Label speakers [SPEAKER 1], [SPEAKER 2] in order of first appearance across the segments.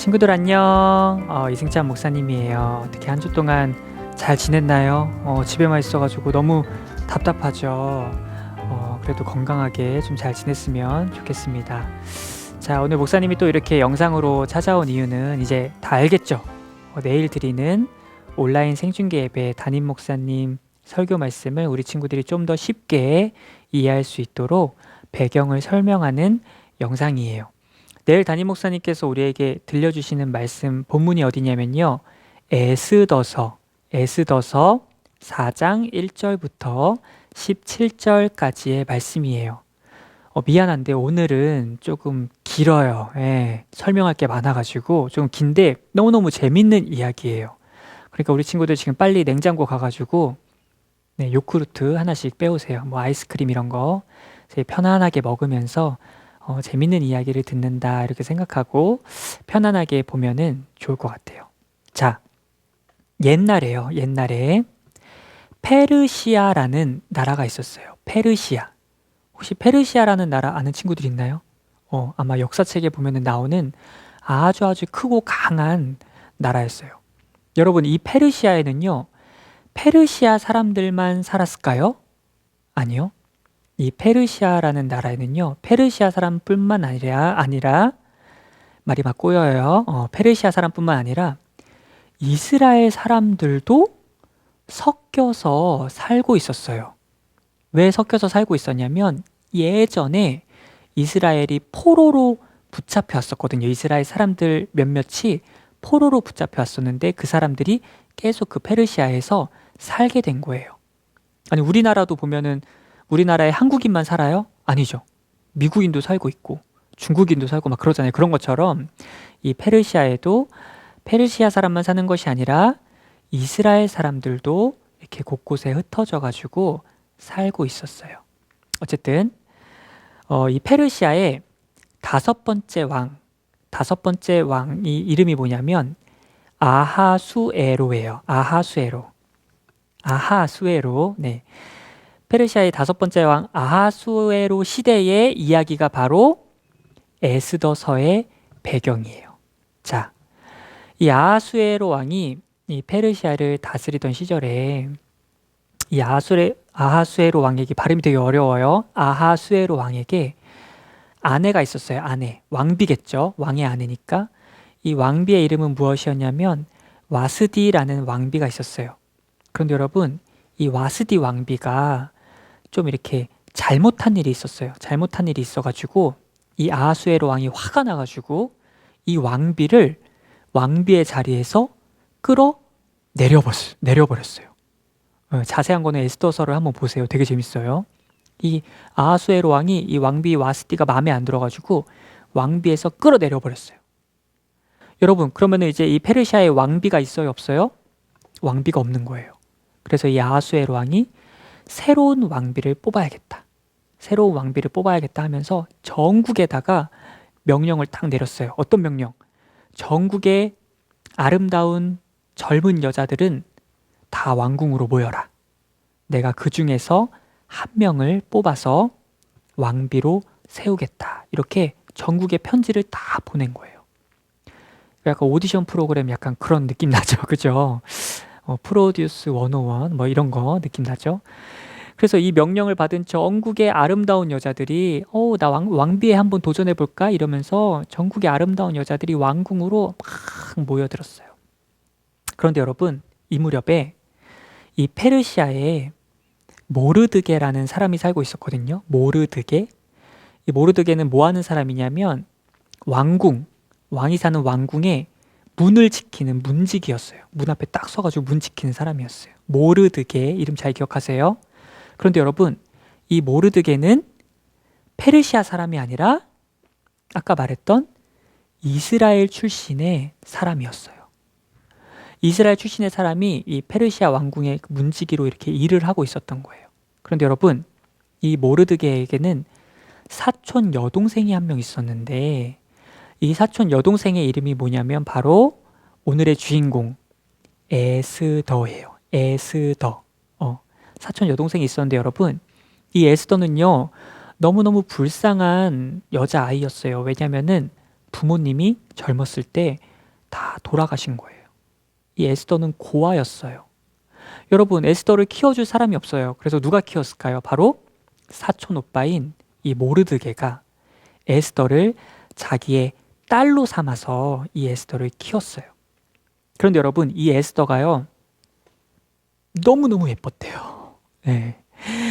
[SPEAKER 1] 친구들 안녕. 어, 이승찬 목사님이에요. 어떻게 한 주 동안 잘 지냈나요? 어, 집에만 있어가지고 너무 답답하죠. 어, 그래도 건강하게 좀 잘 지냈으면 좋겠습니다. 자, 오늘 목사님이 또 이렇게 영상으로 찾아온 이유는 이제 다 알겠죠? 어, 내일 드리는 온라인 생중계 예배 담임 목사님 설교 말씀을 우리 친구들이 좀 더 쉽게 이해할 수 있도록 배경을 설명하는 영상이에요. 내일 담임 목사님께서 우리에게 들려주시는 말씀 본문이 어디냐면요. 에스더서 에스더서 4장 1절부터 17절까지의 말씀이에요. 어, 미안한데 오늘은 조금 길어요. 예, 설명할 게 많아가지고 좀 긴데 너무너무 재밌는 이야기예요. 그러니까 우리 친구들 지금 빨리 냉장고 가가지고 네, 요구르트 하나씩 빼오세요. 뭐 아이스크림 이런 거 편안하게 먹으면서 어, 재밌는 이야기를 듣는다 이렇게 생각하고 편안하게 보면은 좋을 것 같아요. 자, 옛날에요. 옛날에 페르시아라는 나라가 있었어요. 페르시아. 혹시 페르시아라는 나라 아는 친구들 있나요? 어, 아마 역사책에 보면은 나오는 아주 아주 크고 강한 나라였어요. 여러분, 이 페르시아에는요, 페르시아 사람들만 살았을까요? 아니요. 이 페르시아라는 나라에는요, 페르시아 사람뿐만 아니라, 아니라, 말이 막 꼬여요. 어, 페르시아 사람뿐만 아니라, 이스라엘 사람들도 섞여서 살고 있었어요. 왜 섞여서 살고 있었냐면, 예전에 이스라엘이 포로로 붙잡혀 왔었거든요. 이스라엘 사람들 몇몇이 포로로 붙잡혀 왔었는데, 그 사람들이 계속 그 페르시아에서 살게 된 거예요. 아니, 우리나라도 보면은 우리나라에 한국인만 살아요? 아니죠. 미국인도 살고 있고 중국인도 살고 막 그러잖아요. 그런 것처럼 이 페르시아에도 페르시아 사람만 사는 것이 아니라 이스라엘 사람들도 이렇게 곳곳에 흩어져 가지고 살고 있었어요. 어쨌든 어, 이 페르시아의 다섯 번째 왕, 다섯 번째 왕이 이름이 뭐냐면 아하수에로예요. 아하수에로. 아하수에로. 네. 페르시아의 다섯 번째 왕 아하수에로 시대의 이야기가 바로 에스더서의 배경이에요. 자, 이 아하수에로 왕이 이 페르시아를 다스리던 시절에 이 아하수에, 아하수에로 왕에게 발음이 되게 어려워요. 아하수에로 왕에게 아내가 있었어요. 아내. 왕비겠죠. 왕의 아내니까. 이 왕비의 이름은 무엇이었냐면 와스디라는 왕비가 있었어요. 그런데 여러분, 이 와스디 왕비가 좀 이렇게 잘못한 일이 있었어요. 잘못한 일이 있어가지고 이 아하수에로 왕이 화가 나가지고 이 왕비를 왕비의 자리에서 끌어 내려버렸, 내려버렸어요. 어, 자세한 거는 에스더서를 한번 보세요. 되게 재밌어요. 이 아하수에로 왕이 이 왕비 와스티가 마음에 안 들어가지고 왕비에서 끌어내려 버렸어요. 여러분 그러면 이제 이 페르시아에 왕비가 있어요 없어요? 왕비가 없는 거예요. 그래서 이 아하수에로 왕이 새로운 왕비를 뽑아야겠다. 새로운 왕비를 뽑아야겠다 하면서 전국에다가 명령을 딱 내렸어요. 어떤 명령? 전국의 아름다운 젊은 여자들은 다 왕궁으로 모여라. 내가 그 중에서 한 명을 뽑아서 왕비로 세우겠다. 이렇게 전국에 편지를 다 보낸 거예요. 약간 오디션 프로그램 약간 그런 느낌 나죠. 그죠? 어, 프로듀스 101 뭐 이런 거 느낌 나죠. 그래서 이 명령을 받은 전국의 아름다운 여자들이 어, 나 왕, 왕비에 한번 도전해 볼까 이러면서 전국의 아름다운 여자들이 왕궁으로 막 모여들었어요. 그런데 여러분, 이 무렵에 이 페르시아에 모르드게라는 사람이 살고 있었거든요. 모르드게. 이 모르드게는 뭐 하는 사람이냐면 왕궁, 왕이 사는 왕궁에 문을 지키는 문직이었어요. 문 앞에 딱 서가지고 문 지키는 사람이었어요. 모르드게 이름 잘 기억하세요. 그런데 여러분, 이 모르드게는 페르시아 사람이 아니라 아까 말했던 이스라엘 출신의 사람이었어요. 이스라엘 출신의 사람이 이 페르시아 왕궁의 문지기로 이렇게 일을 하고 있었던 거예요. 그런데 여러분, 이 모르드게에게는 사촌 여동생이 한 명 있었는데 이 사촌 여동생의 이름이 뭐냐면 바로 오늘의 주인공 에스더예요. 에스더. 어, 사촌 여동생이 있었는데 여러분, 이 에스더는요 너무너무 불쌍한 여자 아이였어요. 왜냐면은 부모님이 젊었을 때 다 돌아가신 거예요. 이 에스더는 고아였어요. 여러분, 에스더를 키워줄 사람이 없어요. 그래서 누가 키웠을까요? 바로 사촌 오빠인 이 모르드게가 에스더를 자기의 딸로 삼아서 이 에스더를 키웠어요. 그런데 여러분, 이 에스더가요, 너무너무 예뻤대요. 네.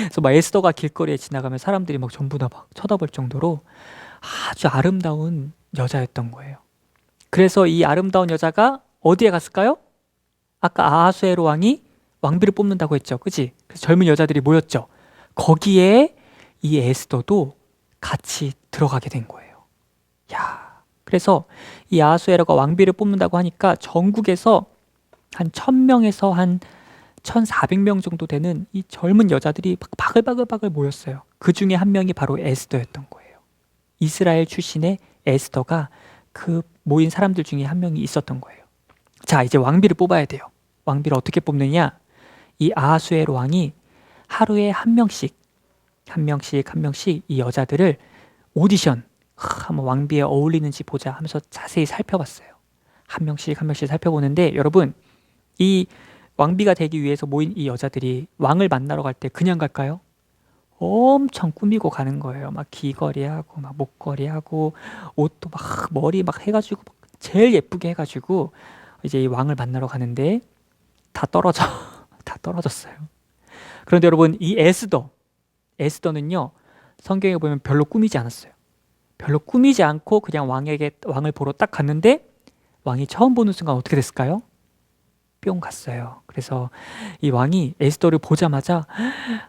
[SPEAKER 1] 그래서 막 에스더가 길거리에 지나가면 사람들이 막 전부 다 막 쳐다볼 정도로 아주 아름다운 여자였던 거예요. 그래서 이 아름다운 여자가 어디에 갔을까요? 아까 아하수에로 왕이 왕비를 뽑는다고 했죠. 그지? 그래서 젊은 여자들이 모였죠. 거기에 이 에스더도 같이 들어가게 된 거예요. 야. 그래서 이 아하수에로가 왕비를 뽑는다고 하니까 전국에서 한 1000명에서 한 1,400명 정도 되는 이 젊은 여자들이 막 바글바글바글 모였어요. 그 중에 한 명이 바로 에스더였던 거예요. 이스라엘 출신의 에스더가 그 모인 사람들 중에 한 명이 있었던 거예요. 자, 이제 왕비를 뽑아야 돼요. 왕비를 어떻게 뽑느냐? 이 아하수에로 왕이 하루에 한 명씩, 한 명씩, 한 명씩 이 여자들을 오디션, 하, 한번 왕비에 어울리는지 보자 하면서 자세히 살펴봤어요. 한 명씩, 한 명씩 살펴보는데 여러분, 이 왕비가 되기 위해서 모인 이 여자들이 왕을 만나러 갈 때 그냥 갈까요? 엄청 꾸미고 가는 거예요. 막 귀걸이하고 막 목걸이하고 옷도 막 머리 막 해가지고 막 제일 예쁘게 해가지고 이제 이 왕을 만나러 가는데 다 떨어져 다 떨어졌어요. 그런데 여러분 이 에스더 에스더는요 성경에 보면 별로 꾸미지 않았어요. 별로 꾸미지 않고 그냥 왕에게 왕을 보러 딱 갔는데 왕이 처음 보는 순간 어떻게 됐을까요? 뿅 갔어요. 그래서 이 왕이 에스더를 보자마자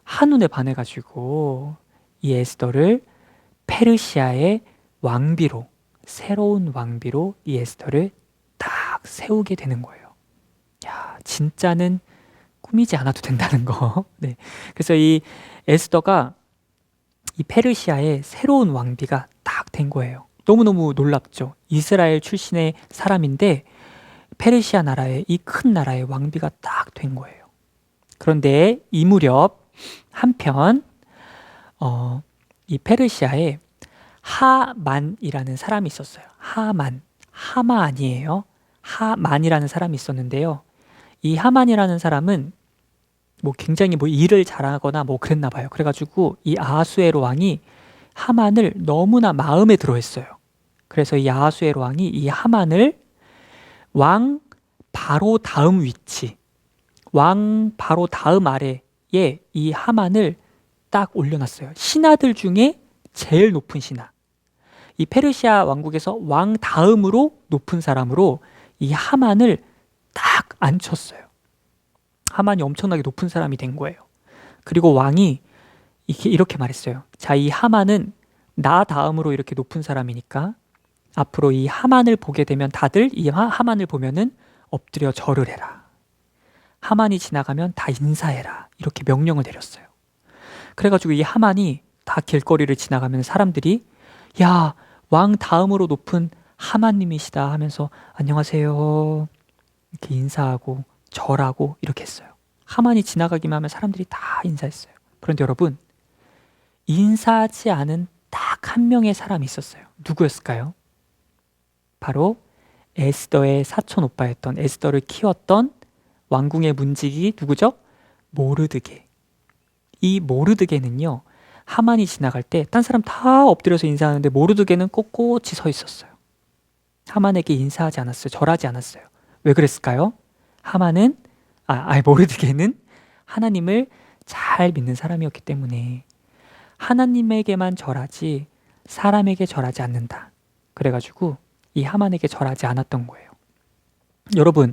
[SPEAKER 1] 한눈에 반해가지고 이 에스더를 페르시아의 왕비로 새로운 왕비로 이 에스더를 딱 세우게 되는 거예요. 야, 진짜는 꾸미지 않아도 된다는 거. 네. 그래서 이 에스더가 이 페르시아의 새로운 왕비가 딱 된 거예요. 너무너무 놀랍죠. 이스라엘 출신의 사람인데 페르시아 나라의 이 큰 나라의 왕비가 딱 된 거예요. 그런데 이 무렵 한편 어, 이 페르시아에 하만이라는 사람이 있었어요. 하만, 하마 아니에요. 하만이라는 사람이 있었는데요. 이 하만이라는 사람은 뭐 굉장히 뭐 일을 잘하거나 뭐 그랬나 봐요. 그래가지고 이 아하수에로 왕이 하만을 너무나 마음에 들어 했어요. 그래서 이 아하수에로 왕이 이 하만을 왕 바로 다음 위치, 왕 바로 다음 아래에 이 하만을 딱 올려놨어요. 신하들 중에 제일 높은 신하. 이 페르시아 왕국에서 왕 다음으로 높은 사람으로 이 하만을 딱 앉혔어요. 하만이 엄청나게 높은 사람이 된 거예요. 그리고 왕이 이렇게, 이렇게 말했어요. 자, 이 하만은 나 다음으로 이렇게 높은 사람이니까 앞으로 이 하만을 보게 되면 다들 이 하만을 보면은 엎드려 절을 해라. 하만이 지나가면 다 인사해라. 이렇게 명령을 내렸어요. 그래가지고 이 하만이 다 길거리를 지나가면 사람들이 야, 왕 다음으로 높은 하만님이시다 하면서 안녕하세요. 이렇게 인사하고 절하고 이렇게 했어요. 하만이 지나가기만 하면 사람들이 다 인사했어요. 그런데 여러분, 인사하지 않은 딱 한 명의 사람이 있었어요. 누구였을까요? 바로 에스더의 사촌 오빠였던 에스더를 키웠던 왕궁의 문직이 누구죠? 모르드게. 이 모르드게는요. 하만이 지나갈 때 딴 사람 다 엎드려서 인사하는데 모르드게는 꼿꼿이 서 있었어요. 하만에게 인사하지 않았어요. 절하지 않았어요. 왜 그랬을까요? 하만은 아, 아 모르드게는 하나님을 잘 믿는 사람이었기 때문에 하나님에게만 절하지 사람에게 절하지 않는다. 그래가지고 이 하만에게 절하지 않았던 거예요. 여러분,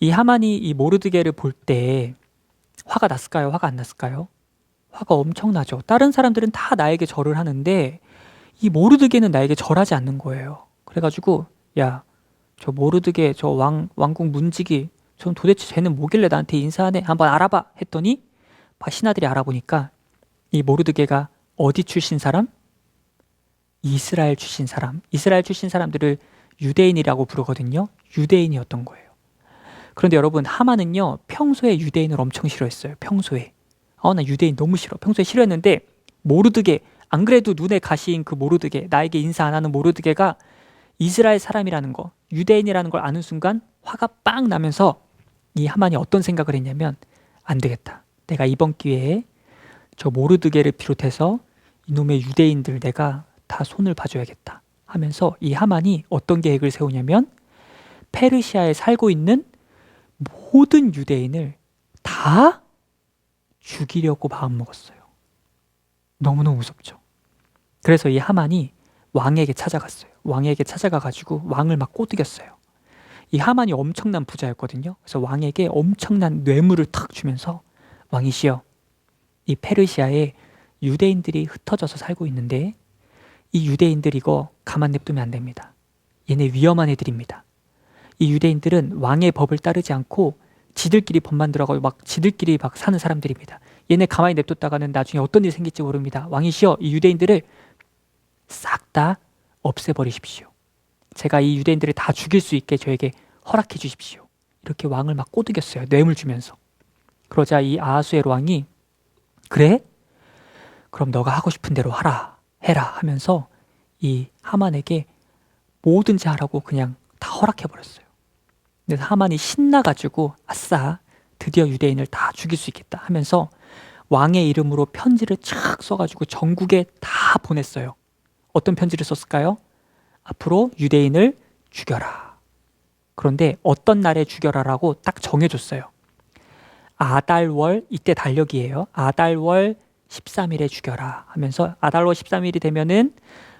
[SPEAKER 1] 이 하만이 이 모르드게를 볼 때 화가 났을까요? 화가 안 났을까요? 화가 엄청나죠. 다른 사람들은 다 나에게 절을 하는데 이 모르드게는 나에게 절하지 않는 거예요. 그래가지고 야, 저 모르드게 저 왕 왕궁 문직이 전 도대체 쟤는 뭐길래 나한테 인사하네? 한번 알아봐 했더니 신하들이 알아보니까 이 모르드게가 어디 출신 사람? 이스라엘 출신 사람, 이스라엘 출신 사람들을 유대인이라고 부르거든요. 유대인이었던 거예요. 그런데 여러분 하만은요 평소에 유대인을 엄청 싫어했어요. 평소에 아나 유대인 너무 싫어. 평소에 싫어했는데 모르드게 안 그래도 눈에 가시인 그 모르드게 나에게 인사 안 하는 모르드게가 이스라엘 사람이라는 거, 유대인이라는 걸 아는 순간 화가 빵 나면서 이 하만이 어떤 생각을 했냐면 안 되겠다. 내가 이번 기회에 저 모르드게를 비롯해서 이놈의 유대인들 내가 다 손을 봐줘야겠다 하면서 이 하만이 어떤 계획을 세우냐면 페르시아에 살고 있는 모든 유대인을 다 죽이려고 마음먹었어요. 너무너무 무섭죠. 그래서 이 하만이 왕에게 찾아갔어요. 왕에게 찾아가 가지고 왕을 막 꼬드겼어요. 이 하만이 엄청난 부자였거든요. 그래서 왕에게 엄청난 뇌물을 탁 주면서 왕이시여 이 페르시아에 유대인들이 흩어져서 살고 있는데 이 유대인들 이거 가만 냅두면 안 됩니다. 얘네 위험한 애들입니다. 이 유대인들은 왕의 법을 따르지 않고 지들끼리 법 만들어가고 막 지들끼리 막 사는 사람들입니다. 얘네 가만히 냅뒀다가는 나중에 어떤 일이 생길지 모릅니다. 왕이시여 이 유대인들을 싹 다 없애버리십시오. 제가 이 유대인들을 다 죽일 수 있게 저에게 허락해 주십시오. 이렇게 왕을 막 꼬드겼어요. 뇌물 주면서. 그러자 이 아하수엘 왕이 그래? 그럼 너가 하고 싶은 대로 하라. 해라 하면서 이 하만에게 뭐든지 하라고 그냥 다 허락해 버렸어요. 그래서 하만이 신나가지고 아싸 드디어 유대인을 다 죽일 수 있겠다 하면서 왕의 이름으로 편지를 쫙 써가지고 전국에 다 보냈어요. 어떤 편지를 썼을까요? 앞으로 유대인을 죽여라. 그런데 어떤 날에 죽여라라고 딱 정해줬어요. 아달월 이때 달력이에요. 아달월 13일에 죽여라 하면서 아달월 13일이 되면은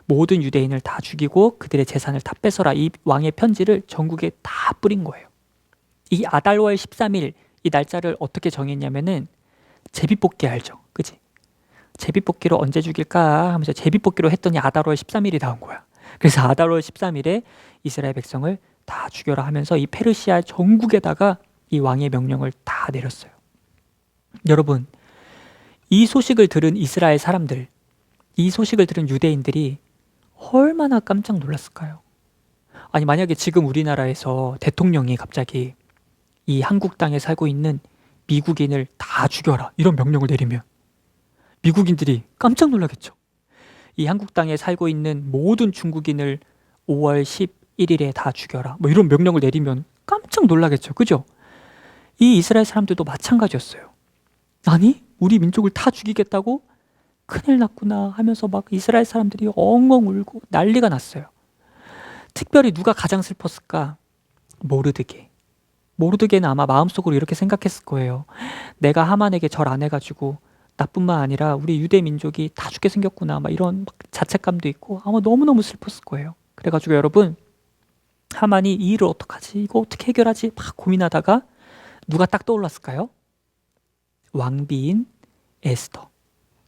[SPEAKER 1] 모든 유대인을 다 죽이고 그들의 재산을 다 뺏어라 이 왕의 편지를 전국에 다 뿌린 거예요. 이 아달월 13일 이 날짜를 어떻게 정했냐면은 제비뽑기 알죠, 그지? 제비뽑기로 언제 죽일까 하면서 제비뽑기로 했더니 아달월 13일이 나온 거야. 그래서 아달월 13일에 이스라엘 백성을 다 죽여라 하면서 이 페르시아 전국에다가 이 왕의 명령을 다 내렸어요. 여러분, 이 소식을 들은 이스라엘 사람들, 이 소식을 들은 유대인들이 얼마나 깜짝 놀랐을까요? 아니, 만약에 지금 우리나라에서 대통령이 갑자기 이 한국 땅에 살고 있는 미국인을 다 죽여라. 이런 명령을 내리면 미국인들이 깜짝 놀라겠죠. 이 한국 땅에 살고 있는 모든 중국인을 5월 11일에 다 죽여라. 뭐 이런 명령을 내리면 깜짝 놀라겠죠. 그죠? 이 이스라엘 사람들도 마찬가지였어요. 아니, 우리 민족을 다 죽이겠다고? 큰일 났구나 하면서 막 이스라엘 사람들이 엉엉 울고 난리가 났어요. 특별히 누가 가장 슬펐을까? 모르드게. 모르드게는 아마 마음속으로 이렇게 생각했을 거예요. 내가 하만에게 절 안 해가지고 나뿐만 아니라 우리 유대 민족이 다 죽게 생겼구나. 막 이런 자책감도 있고 아마 너무너무 슬펐을 거예요. 그래가지고 여러분 하만이 이 일을 어떡하지? 이거 어떻게 해결하지? 막 고민하다가 누가 딱 떠올랐을까요? 왕비인 에스더.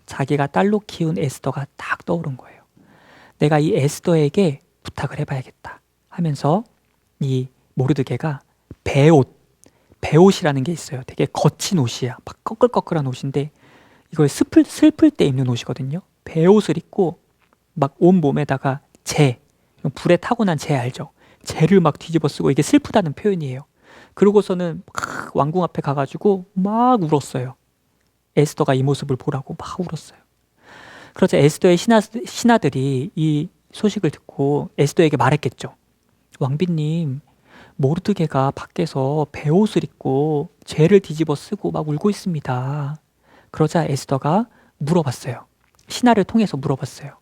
[SPEAKER 1] 자기가 딸로 키운 에스더가 딱 떠오른 거예요. 내가 이 에스더에게 부탁을 해봐야겠다 하면서 이 모르드게가 배옷, 배옷이라는 게 있어요. 되게 거친 옷이야. 막 꺼끌꺼끌한 옷인데 이걸 슬플, 슬플 때 입는 옷이거든요. 배옷을 입고 막 온 몸에다가 재, 불에 타고난 재 알죠? 재를 막 뒤집어 쓰고 이게 슬프다는 표현이에요. 그러고서는 막 왕궁 앞에 가가지고 막 울었어요. 에스더가 이 모습을 보라고 막 울었어요. 그러자 에스더의 신하, 신하들이 이 소식을 듣고 에스더에게 말했겠죠. 왕비님, 모르드게가 밖에서 배옷을 입고 죄를 뒤집어 쓰고 막 울고 있습니다. 그러자 에스더가 물어봤어요. 신하를 통해서 물어봤어요.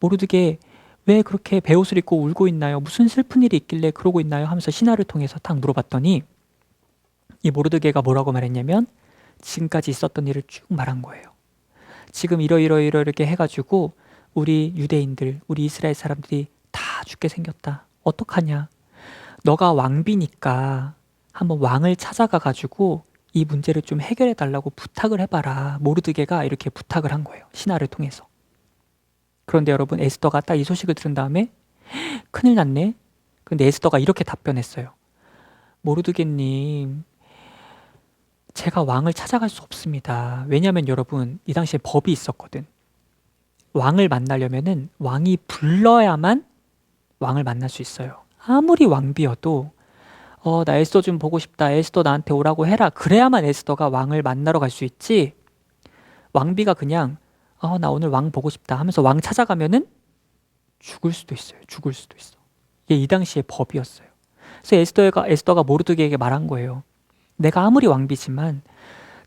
[SPEAKER 1] 모르드게 왜 그렇게 배옷을 입고 울고 있나요? 무슨 슬픈 일이 있길래 그러고 있나요? 하면서 신하를 통해서 탁 물어봤더니 이 모르드게가 뭐라고 말했냐면 지금까지 있었던 일을 쭉 말한 거예요. 지금 이러이러이러 이렇게 해가지고 우리 유대인들, 우리 이스라엘 사람들이 다 죽게 생겼다. 어떡하냐? 너가 왕비니까 한번 왕을 찾아가 가지고 이 문제를 좀 해결해 달라고 부탁을 해봐라. 모르드게가 이렇게 부탁을 한 거예요. 신하를 통해서. 그런데 여러분 에스더가 딱 이 소식을 들은 다음에 큰일 났네. 근데 에스더가 이렇게 답변했어요. 모르드게님, 제가 왕을 찾아갈 수 없습니다. 왜냐하면 여러분 이 당시에 법이 있었거든. 왕을 만나려면은 왕이 불러야만 왕을 만날 수 있어요. 아무리 왕비여도 어, 나 에스더 좀 보고 싶다. 에스더 나한테 오라고 해라. 그래야만 에스더가 왕을 만나러 갈 수 있지. 왕비가 그냥 어, 나 오늘 왕 보고 싶다 하면서 왕 찾아가면은 죽을 수도 있어요. 죽을 수도 있어. 이게 이 당시의 법이었어요. 그래서 에스더가 에스더가 모르드게에게 말한 거예요. 내가 아무리 왕비지만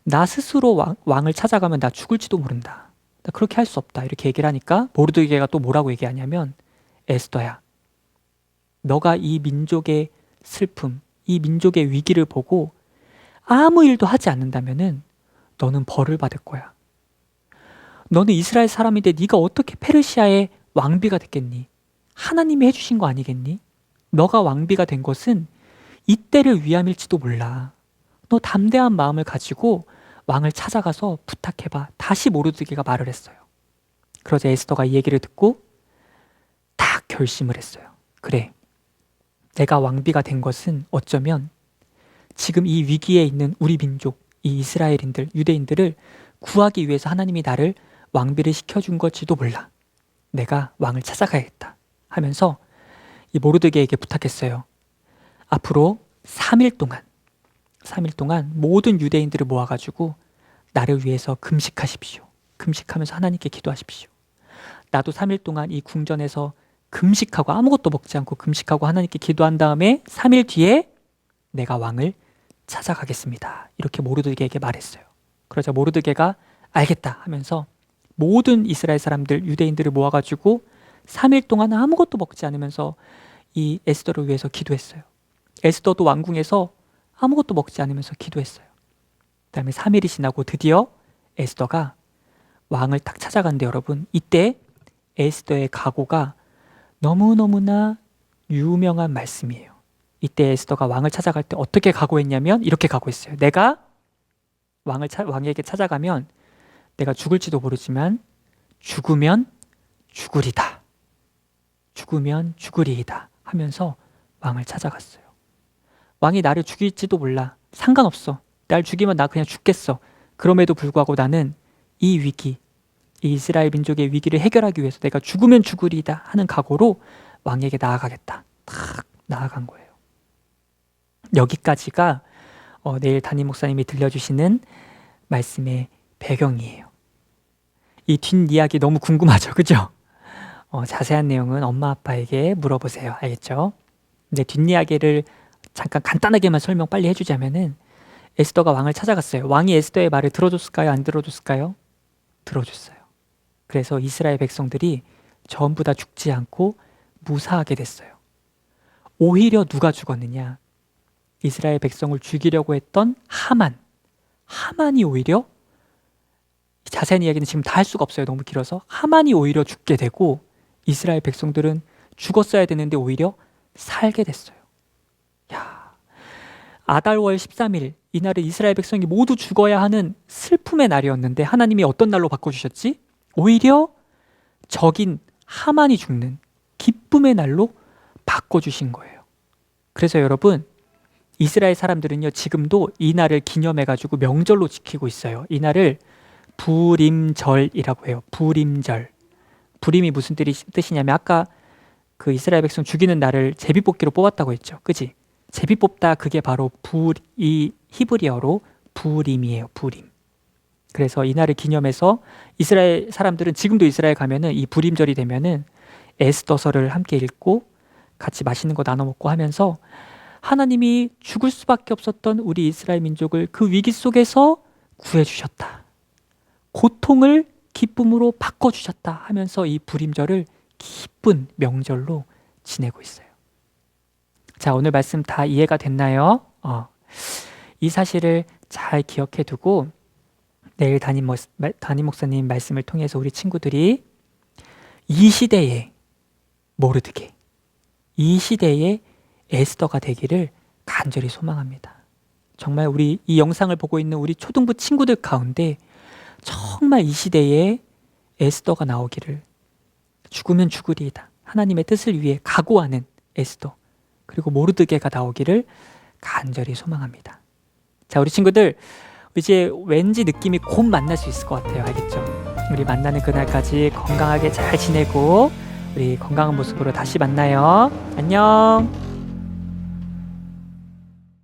[SPEAKER 1] 나 스스로 왕, 왕을 찾아가면 나 죽을지도 모른다. 나 그렇게 할 수 없다. 이렇게 얘기를 하니까 모르드게가 또 뭐라고 얘기하냐면 에스더야. 너가 이 민족의 슬픔, 이 민족의 위기를 보고 아무 일도 하지 않는다면은 너는 벌을 받을 거야. 너는 이스라엘 사람인데 네가 어떻게 페르시아의 왕비가 됐겠니? 하나님이 해주신 거 아니겠니? 너가 왕비가 된 것은 이때를 위함일지도 몰라. 너 담대한 마음을 가지고 왕을 찾아가서 부탁해봐. 다시 모르드게가 말을 했어요. 그러자 에스더가 이 얘기를 듣고 딱 결심을 했어요. 그래. 내가 왕비가 된 것은 어쩌면 지금 이 위기에 있는 우리 민족, 이 이스라엘인들, 유대인들을 구하기 위해서 하나님이 나를 왕비를 시켜준 걸지도 몰라. 내가 왕을 찾아가야겠다. 하면서 이 모르드게에게 부탁했어요. 앞으로 3일 동안, 3일 동안 모든 유대인들을 모아가지고 나를 위해서 금식하십시오. 금식하면서 하나님께 기도하십시오. 나도 3일 동안 이 궁전에서 금식하고 아무것도 먹지 않고 금식하고 하나님께 기도한 다음에 3일 뒤에 내가 왕을 찾아가겠습니다. 이렇게 모르드게에게 말했어요. 그러자 모르드게가 알겠다 하면서 모든 이스라엘 사람들 유대인들을 모아가지고 3일 동안 아무것도 먹지 않으면서 이 에스더를 위해서 기도했어요. 에스더도 왕궁에서 아무것도 먹지 않으면서 기도했어요. 그다음에 3일이 지나고 드디어 에스더가 왕을 딱 찾아간대 여러분. 이때 에스더의 각오가 너무너무나 유명한 말씀이에요. 이때 에스더가 왕을 찾아갈 때 어떻게 각오했냐면 이렇게 각오했어요. 내가 왕을 차, 왕에게 찾아가면 내가 죽을지도 모르지만 죽으면 죽으리다. 죽으면 죽으리이다 하면서 왕을 찾아갔어요. 왕이 나를 죽일지도 몰라. 상관없어. 날 죽이면 나 그냥 죽겠어. 그럼에도 불구하고 나는 이 위기, 이 이스라엘 민족의 위기를 해결하기 위해서 내가 죽으면 죽으리다 하는 각오로 왕에게 나아가겠다. 탁 나아간 거예요. 여기까지가 어, 내일 담임 목사님이 들려주시는 말씀의 배경이에요. 이 뒷이야기 너무 궁금하죠? 그죠? 어, 자세한 내용은 엄마 아빠에게 물어보세요. 알겠죠? 근데 뒷이야기를 잠깐 간단하게만 설명 빨리 해주자면은 에스더가 왕을 찾아갔어요. 왕이 에스더의 말을 들어줬을까요? 안 들어줬을까요? 들어줬어요. 그래서 이스라엘 백성들이 전부 다 죽지 않고 무사하게 됐어요. 오히려 누가 죽었느냐? 이스라엘 백성을 죽이려고 했던 하만. 하만이 오히려 자세한 이야기는 지금 다 할 수가 없어요. 너무 길어서. 하만이 오히려 죽게 되고 이스라엘 백성들은 죽었어야 되는데 오히려 살게 됐어요. 야. 아달월 13일 이날은 이스라엘 백성이 모두 죽어야 하는 슬픔의 날이었는데 하나님이 어떤 날로 바꿔 주셨지? 오히려 적인 하만이 죽는 기쁨의 날로 바꿔 주신 거예요. 그래서 여러분 이스라엘 사람들은요 지금도 이 날을 기념해 가지고 명절로 지키고 있어요. 이 날을 부림절이라고 해요. 부림절. 부림이 무슨 뜻이냐면 아까 그 이스라엘 백성 죽이는 날을 제비뽑기로 뽑았다고 했죠. 그지? 제비 뽑다 그게 바로 불이 히브리어로 부림이에요. 부림. 그래서 이 날을 기념해서 이스라엘 사람들은 지금도 이스라엘 가면은 이 부림절이 되면은 에스더서를 함께 읽고 같이 맛있는 거 나눠 먹고 하면서 하나님이 죽을 수밖에 없었던 우리 이스라엘 민족을 그 위기 속에서 구해 주셨다. 고통을 기쁨으로 바꿔 주셨다 하면서 이 부림절을 기쁜 명절로 지내고 있어요. 자, 오늘 말씀 다 이해가 됐나요? 어, 이 사실을 잘 기억해 두고 내일 담임, 담임 목사님 말씀을 통해서 우리 친구들이 이 시대에 모르드게, 이 시대에 에스더가 되기를 간절히 소망합니다. 정말 우리 이 영상을 보고 있는 우리 초등부 친구들 가운데 정말 이 시대에 에스더가 나오기를 죽으면 죽으리이다. 하나님의 뜻을 위해 각오하는 에스더 그리고 모르드게가 나오기를 간절히 소망합니다. 자, 우리 친구들 이제 왠지 느낌이 곧 만날 수 있을 것 같아요. 알겠죠? 우리 만나는 그날까지 건강하게 잘 지내고 우리 건강한 모습으로 다시 만나요. 안녕.